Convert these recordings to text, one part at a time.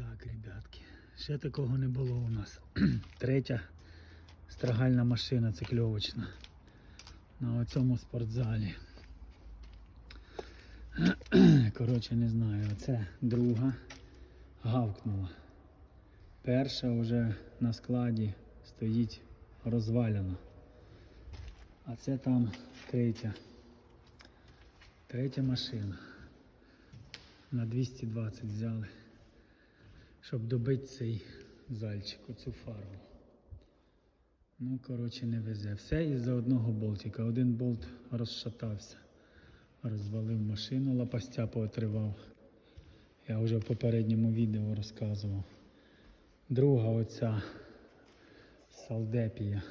Так, ребятки, ще такого не було у нас. Третя страгальна машина цикльовочна на цьому спортзалі. Коротше, не знаю, оце друга гавкнула. Перша вже на складі стоїть розвалена. А це там третя. Третя машина. На 220 взяли, щоб добити цей зальчик, оцю фарбу. Ну, коротше, не везе. Все із-за одного болтика. Один болт розшатався, розвалив машину, лопастя поотривав. Я вже в попередньому відео розказував. Друга оця салдепія.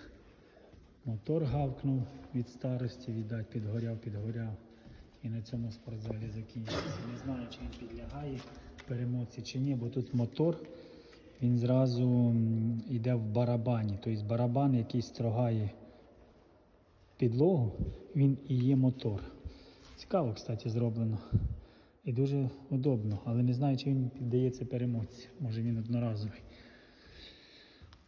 Мотор гавкнув від старості, віддать, підгоряв, підгоряв. І на цьому спортзалі закінчився. Не знаю, чи він підлягає перемотці чи ні, бо тут мотор, він зразу йде в барабані. Тобто барабан, який строгає підлогу, він і є мотор. Цікаво, кстати, зроблено. І дуже удобно, але не знаю, чи він піддається перемотці. Може він одноразовий.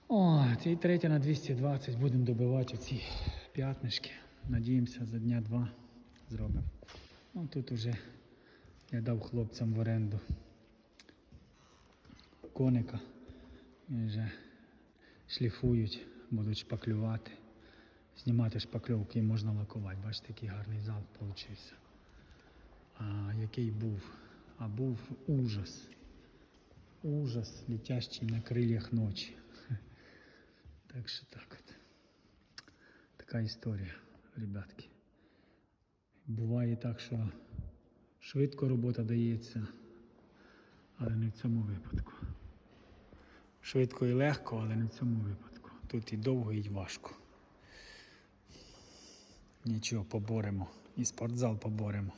О, і третя на 220 будемо добивати оці п'ятнишки. Надіємося, за дня два зробимо. Ну тут уже я дав хлопцям в оренду коника. Вже шліфують, будуть шпаклювати. Знімати шпакльовки і можна лакувати. Бачите, який гарний зал вийшов. А який був? А був ужас. Ужас, летящий на крилях ночі. Так що так от. Така історія, ребятки. Буває так, що швидко робота дається, але не в цьому випадку. Швидко і легко, але не в цьому випадку. Тут і довго, і важко. Нічого, поборемо. І спортзал поборемо.